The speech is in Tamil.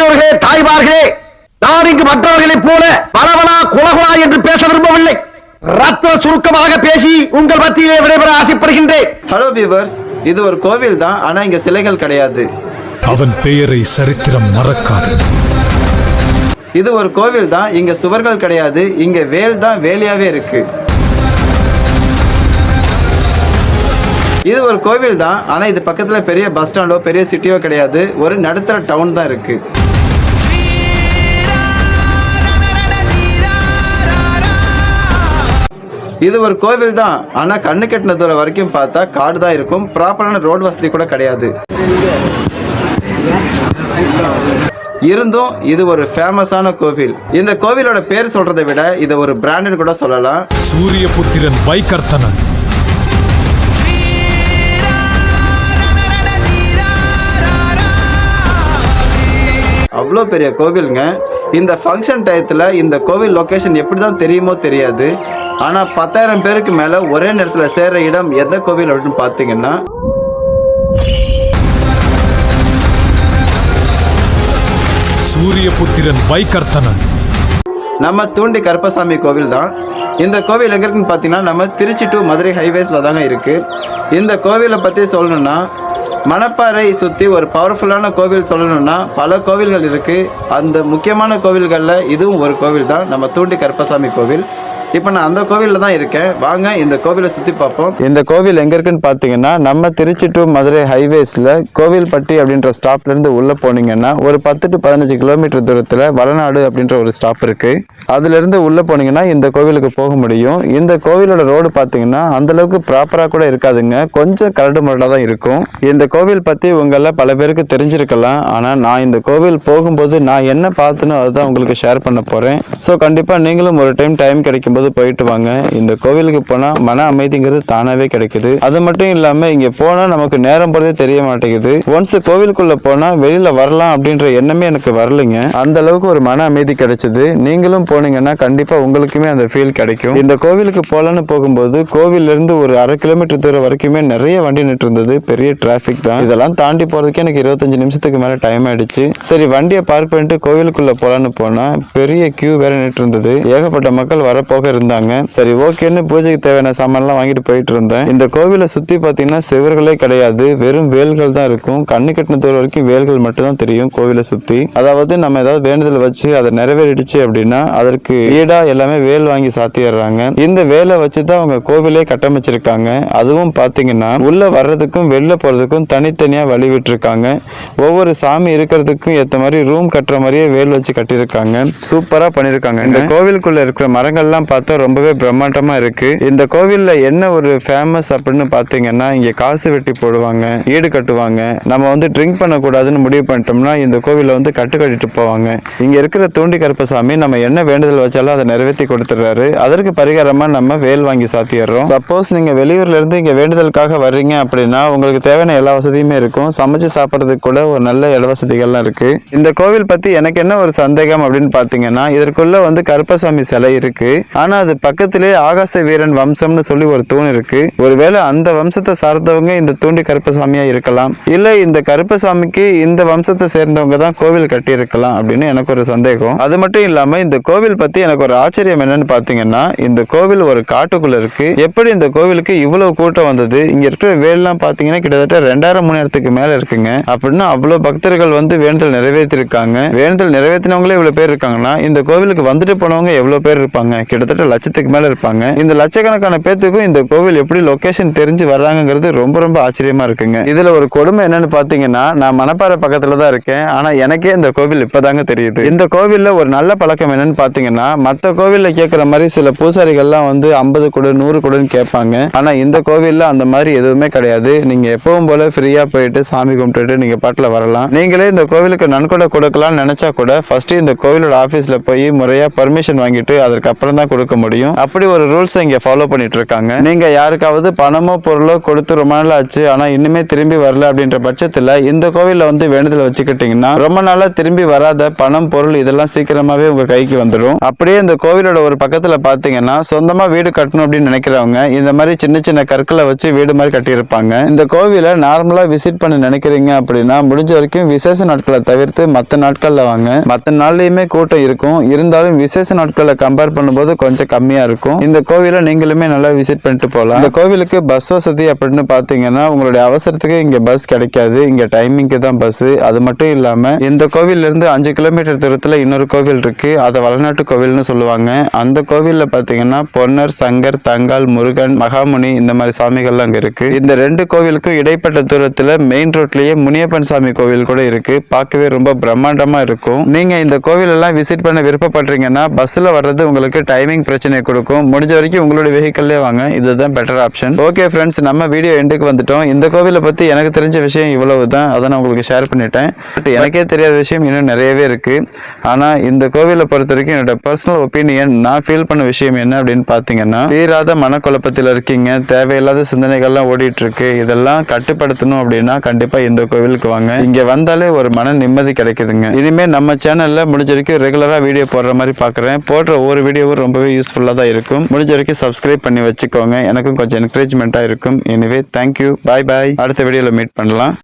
பெரியோர்களே தாய்மார்களே நான் இங்கு மற்றவர்களைப் போல பலவலா குலகுலா என்று பேச விரும்பவில்லை. ரத்ன சுருக்கமாக பேசி உங்கள் மத்தியிலே விடைபெற ஆசைப்படுகின்றேன். ஹலோ வியூவர்ஸ் இது ஒரு கோவில் தான் ஆனா இங்க சிலைகள் கிடையாது. அவன் பெயரை சரித்திரம் மறக்காது. இது ஒரு கோவில் தான் இங்க சுவர்கள் கிடையாது இங்க வேல் தான் வேலியாவே இருக்கு. இது ஒரு கோவில் தான் ஆனா இது பக்கத்துல பெரிய பஸ் ஸ்டாண்டோ பெரிய சிட்டியோ கிடையாது ஒரு நடுத்தர டவுன் தான் இருக்கு. இது ஒரு கோவில் தான். ஆனா கண்ணு கெட்டின தூரம் வரைக்கும் பார்த்தா காடு தான் இருக்கும். ப்ராப்பரான ரோடு வசதி கூட கிடையாது. இருந்தும் இது ஒரு ஃபேமஸான கோவில். இந்த கோவிலோட பேர் சொல்றதை விட இதை ஒரு பிராண்டுன்னு கூட சொல்லலாம். சூரியபுத்திரன் வைகர்த்தனன். அவ்வளோ பெரிய கோவிலுங்க. இந்த ஃபங்க்ஷன் டயத்தில் இந்த கோவில் லொக்கேஷன் எப்படி தான் தெரியுமோ தெரியாது. ஆனால் பத்தாயிரம் பேருக்கு மேலே ஒரே நேரத்தில் சேர்ற இடம் எந்த கோவில் அப்படின்னு பார்த்தீங்கன்னா சூரியபுத்திரன் வைகர்த்தனன். நம்ம தூண்டி கருப்பசாமி கோவில் தான். இந்த கோவில் எங்க இருக்குன்னு பார்த்தீங்கன்னா நம்ம திருச்சி டு மதுரை ஹைவேஸில் தாங்க இருக்குது இந்த கோவிலை பற்றி சொல்லணும்னா மணப்பாறை சுற்றி ஒரு பவர்ஃபுல்லான கோவில் சொல்லணும்னா பல கோவில்கள் இருக்குது அந்த முக்கியமான கோவில்களில் இதுவும் ஒரு கோவில் தான். நம்ம தூண்டி கருப்பசாமி கோவில். இப்போ நான் அந்த கோவிலில் தான் இருக்கேன். வாங்க இந்த கோவிலை சுற்றி பார்ப்போம். இந்த கோவில் எங்கே இருக்குன்னு பார்த்தீங்கன்னா நம்ம திருச்சி டு மதுரை ஹைவேஸில் கோவில்பட்டி அப்படின்ற ஸ்டாப்லேருந்து உள்ளே போனீங்கன்னா ஒரு பத்து டு பதினஞ்சு கிலோமீட்டர் தூரத்தில் வளநாடு அப்படின்ற ஒரு ஸ்டாப் இருக்குது அதுலேருந்து உள்ளே போனீங்கன்னா இந்த கோவிலுக்கு போக முடியும். இந்த கோவிலோட ரோடு பார்த்தீங்கன்னா அந்தளவுக்கு ப்ராப்பராக கூட இருக்காதுங்க. கொஞ்சம் கரடு முரடாக தான் இருக்கும். இந்த கோவில் பற்றி உங்களில் பல பேருக்கு தெரிஞ்சிருக்கலாம். ஆனால் நான் இந்த கோவில் போகும்போது நான் என்ன பார்த்தேனோ அதுதான் உங்களுக்கு ஷேர் பண்ண போகிறேன் ஸோ கண்டிப்பாக நீங்களும் ஒரு டைம் டைம் கிடைக்கும்போது போயிட்டு வாங்க. இந்த கோவிலுக்கு போனால் மன அமைதிங்கிறது தானாகவே கிடைக்குது. அது மட்டும் இல்லாமல் இங்கே போனால் நமக்கு நேரம் போகிறதே தெரிய மாட்டேங்குது. ஒன்ஸ் கோவிலுக்குள்ளே போனால் வெளியில் வரலாம் அப்படின்ற எண்ணமே எனக்கு வரலைங்க. அந்த அளவுக்கு ஒரு மன அமைதி கிடைச்சது. நீங்களும் போனீங்கன்னா கண்டிப்பாக உங்களுக்குமே அந்த ஃபீல் கிடைக்கும். இந்த கோவிலுக்கு போகலான்னு போகும்போது கோவிலிருந்து இருந்து ஒரு அரை கிலோமீட்டர் தூரம் வரைக்குமே நிறைய வண்டி நின்று இருந்தது பெரிய டிராஃபிக் தான். இதெல்லாம் தாண்டி போகிறதுக்கு எனக்கு இருபத்தஞ்சு நிமிஷத்துக்கு மேலே டைம் ஆயிடுச்சு. சரி வண்டியை பார்க் பண்ணிட்டு கோவிலுக்குள்ளே போகலான்னு போனால் பெரிய கியூ வேற நின்று இருந்தது ஏகப்பட்ட மக்கள் வரப்போக இருந்தாங்க. சரி ஓகேன்னு பூஜைக்கு தேவையான சாமான்லாம் வாங்கிட்டு போயிட்டு இருந்தேன். இந்த கோவிலை சுற்றி பார்த்தீங்கன்னா செவர்களே கிடையாது. வெறும் வேல்கள் தான் இருக்கும். கண்ணு கட்டின தூரம் வரைக்கும் வேல்கள் மட்டும் தான் தெரியும் கோவிலை சுற்றி அதாவது நம்ம ஏதாவது வேண்டுதல் வச்சு அதை நிறைவேறிடுச்சு அப்படின்னா அதற்கு ஈடா எல்லாமே வேல் வாங்கி சாத்திடுறாங்க இந்த வேலை வச்சு தான் அவங்க கோவிலே கட்டமைச்சிருக்காங்க. அதுவும் பார்த்தீங்கன்னா உள்ள வர்றதுக்கும் வெளில போறதுக்கும் தனித்தனியாக வழி விட்டுருக்காங்க. ஒவ்வொரு சாமி இருக்கிறதுக்கும் ஏற்ற மாதிரி ரூம் கட்டுற மாதிரியே வேல் வச்சு கட்டியிருக்காங்க. சூப்பரா பண்ணியிருக்காங்க. இந்த கோவிலுக்குள்ளே இருக்கிற மரங்கள்லாம் பார்த்து ரொம்பவே பிரம்மாண்டமா இருக்கு. இந்த கோவில்ல என்ன ஒரு ஃபேமஸ் அப்படின்னு பார்த்தீங்கன்னா இங்க காசு வெட்டி போடுவாங்க ஈடு கட்டுவாங்க. நம்ம வந்து ட்ரிங்க் பண்ணக்கூடாதுன்னு முடிவு பண்ணிட்டோம்னா இந்த கோவில்ல வந்து கட்டு கட்டிட்டு போவாங்க. இங்க இருக்கிற தூண்டி கருப்பசாமி நம்ம என்ன வேண்டுதல் வச்சாலும் அதை நிறைவேற்றி கொடுத்துட்றாரு. அதற்கு பரிகாரமா நம்ம வேல் வாங்கி சாத்திடுறோம். சப்போஸ் நீங்க வெளியூர்ல இருந்து இங்க வேண்டுதலுக்காக வர்றீங்க அப்படின்னா உங்களுக்கு தேவையான எல்லா வசதியுமே இருக்கும். சமைச்சு சாப்பிட்றதுக்கு கூட ஒரு நல்ல இட வசதிகள்லாம் இருக்கு. இந்த கோவில் பத்தி எனக்கு என்ன ஒரு சந்தேகம் அப்படின்னு பார்த்தீங்கன்னா இதற்குள்ள வந்து கருப்பசாமி சிலை இருக்கு. ஆனா அது பக்கத்திலே ஆகாச வீரன் வம்சம்னு சொல்லி ஒரு தூண் இருக்கு. ஒருவேளை அந்த வம்சத்தை சார்ந்தவங்க இந்த தூண்டி கருப்பசாமியா இருக்கலாம். இல்ல இந்த கருப்பசாமிக்கு இந்த வம்சத்தை சேர்ந்தவங்க தான் கோவில் கட்டி இருக்கலாம் அப்படின்னு எனக்கு ஒரு சந்தேகம். அது மட்டும் இல்லாம இந்த கோவில் பத்தி எனக்கு ஒரு ஆச்சரியம் என்னன்னு பாத்தீங்கன்னா இந்த கோவில் ஒரு காட்டுக்குள்ள இருக்கு. எப்படி இந்த கோவிலுக்கு இவ்வளவு கூட்டம் வந்தது? இங்க இருக்கிற வேல்லாம் பாத்தீங்கன்னா கிட்டத்தட்ட ரெண்டாயிரம் மூணாயிரத்துக்கு மேல இருக்குங்க. அப்படின்னா அவ்வளவு பக்தர்கள் வந்து வேண்டுதல் நிறைவேற்றிருக்காங்க. வேண்டுதல் நிறைவேற்றினவங்களே இவ்வளவு பேர் இருக்காங்கன்னா இந்த கோவிலுக்கு வந்துட்டு போனவங்க எவ்வளவு பேர் இருப்பாங்க? கிட்டத்தட்ட லட்சத்துக்கு மேலே இருப்பாங்க. இந்த லட்சக்கணக்கான பேத்துக்கும் இந்த கோவில் எப்படி லொக்கேஷன் தெரிஞ்சு வர்றாங்கிறது ரொம்ப ரொம்ப ஆச்சரியமா இருக்குங்க. இதுல ஒரு கொடுமை என்னன்னு பாத்தீங்கன்னா நான் மணப்பாறை பக்கத்துல தான் இருக்கேன். ஆனா எனக்கே இந்த கோவில் இப்பதாங்க தெரியுது. இந்த கோவில்ல ஒரு நல்ல பழக்கம் என்னன்னு பாத்தீங்கன்னா மத்த கோவில்ல கேட்குற மாதிரி சில பூசாரிகள்லாம் வந்து ஐம்பது கொடு நூறு கொடுன்னு கேட்பாங்க. ஆனா இந்த கோவில்ல அந்த மாதிரி எதுவுமே கிடையாது. நீங்க எப்பவும் போல ஃப்ரீயா போயிட்டு சாமி கும்பிட்டுட்டு நீங்க பாட்டில் வரலாம். நீங்களே இந்த கோவிலுக்கு நன்கொடை கொடுக்கலாம்னு நினைச்சா கூட ஃபர்ஸ்ட் இந்த கோவிலோட ஆபீஸ்ல போய் முறையா பர்மிஷன் வாங்கிட்டு அதுக்கப்புறம் அப்புறம் தான் கொடுக்க முடியும். அப்படி ஒரு ரூல்ஸை இங்க ஃபாலோ பண்ணிட்டு இருக்காங்க நீங்க யாருக்காவது பணமோ பொருளோ கொடுத்து ரொம்ப நாள் ஆச்சு ஆனா இன்னுமே திரும்பி வரல அப்படின்ற பட்சத்துல இந்த கோவில்ல வந்து வேண்டுதல் வச்சுக்கிட்டீங்கன்னா ரொம்ப நாளா திரும்பி வராத பணம் பொருள் இதெல்லாம் சீக்கிரமாவே உங்க கைக்கு வந்துடும். அப்படியே இந்த கோவிலோட ஒரு பக்கத்துல பாத்தீங்கன்னா சொந்தமா வீடு கட்டணும் அப்படின்னு நினைக்கிறவங்க இந்த மாதிரி சின்ன சின்ன கற்களை வச்சு வீடு மாதிரி கட்டியிருப்பாங்க. இந்த கோவிலை நார்மலா விசிட் பண்ண நினைக்கிறீங்க அப்படின்னா முடிஞ்ச வரைக்கும் விசேஷ நாட்களை தவிர்த்து மற்ற நாட்கள்ல வாங்க. மற்ற நாள்லயுமே கூட்டம் இருக்கும். இருந்தாலும் விசேஷ நாட்களை கம்பேர் பண்ணும்போது கொஞ்சம் கொஞ்சம் கம்மியா இருக்கும். இந்த கோவிலை நீங்களுமே நல்லா விசிட் பண்ணிட்டு போகலாம் இந்த கோவிலுக்கு பஸ் வசதி அப்படின்னு பாத்தீங்கன்னா உங்களுடைய அவசரத்துக்கு இங்க பஸ் கிடைக்காது. இங்க டைமிங்க்கு தான் பஸ் அது மட்டும் இல்லாம இந்த கோவில்ல இருந்து அஞ்சு கிலோமீட்டர் தூரத்துல இன்னொரு கோவில் இருக்கு. அதை வளநாட்டு கோவில்னு சொல்லுவாங்க. அந்த கோவில்ல பாத்தீங்கன்னா பொன்னர் சங்கர் தங்கால் முருகன் மகாமுனி இந்த மாதிரி சாமிகள்லாம் அங்க இருக்கு. இந்த ரெண்டு கோவிலுக்கும் இடைப்பட்ட தூரத்துல மெயின் ரோட்லயே முனியப்பன் சாமி கோவில் கூட இருக்கு. பார்க்கவே ரொம்ப பிரம்மாண்டமா இருக்கும். நீங்க இந்த கோவில் எல்லாம் விசிட் பண்ண விருப்பப்படுறீங்கன்னா பஸ்ல வர்றது உங்களுக்கு டைமிங் பிரச்சனை கொடுக்கும். முடிஞ்ச வரைக்கும் உங்களுடைய வெஹிக்கல்லே வாங்க. இதுதான் பெட்டர் ஆப்ஷன் ஓகே ஃப்ரெண்ட்ஸ் நம்ம வீடியோ எண்டுக்கு வந்துட்டோம். இந்த கோவிலை பற்றி எனக்கு தெரிஞ்ச விஷயம் இவ்வளவு தான் அதை நான் உங்களுக்கு ஷேர் பண்ணிட்டேன். பட் எனக்கே தெரியாத விஷயம் இன்னும் நிறையவே இருக்கு. ஆனா இந்த கோவிலை பொறுத்த வரைக்கும் என்னோட பர்சனல் ஒப்பீனியன் நான் ஃபீல் பண்ண விஷயம் என்ன அப்படின்னு பார்த்தீங்கன்னா தீராத மனக்குழப்பத்தில் இருக்கீங்க. தேவையில்லாத சிந்தனைகள்லாம் ஓடிட்டு இருக்கு இதெல்லாம் கட்டுப்படுத்தணும் அப்படின்னா கண்டிப்பா இந்த கோவிலுக்கு வாங்க. இங்க வந்தாலே ஒரு மன நிம்மதி கிடைக்குதுங்க. இனிமே நம்ம சேனல்ல முடிஞ்ச வரைக்கும் ரெகுலரா வீடியோ போடுற மாதிரி பார்க்குறேன் போடுற ஒவ்வொரு வீடியோவும் ரொம்பவே ரொம்பவே யூஸ்ஃபுல்லாக தான் இருக்கும். முடிஞ்ச வரைக்கும் சப்ஸ்கிரைப் பண்ணி வச்சுக்கோங்க. எனக்கும் கொஞ்சம் என்கரேஜ்மெண்ட்டாக இருக்கும். எனிவே தேங்க்யூ பாய் பாய் அடுத்த வீடியோவில் மீட் பண்ணலாம்.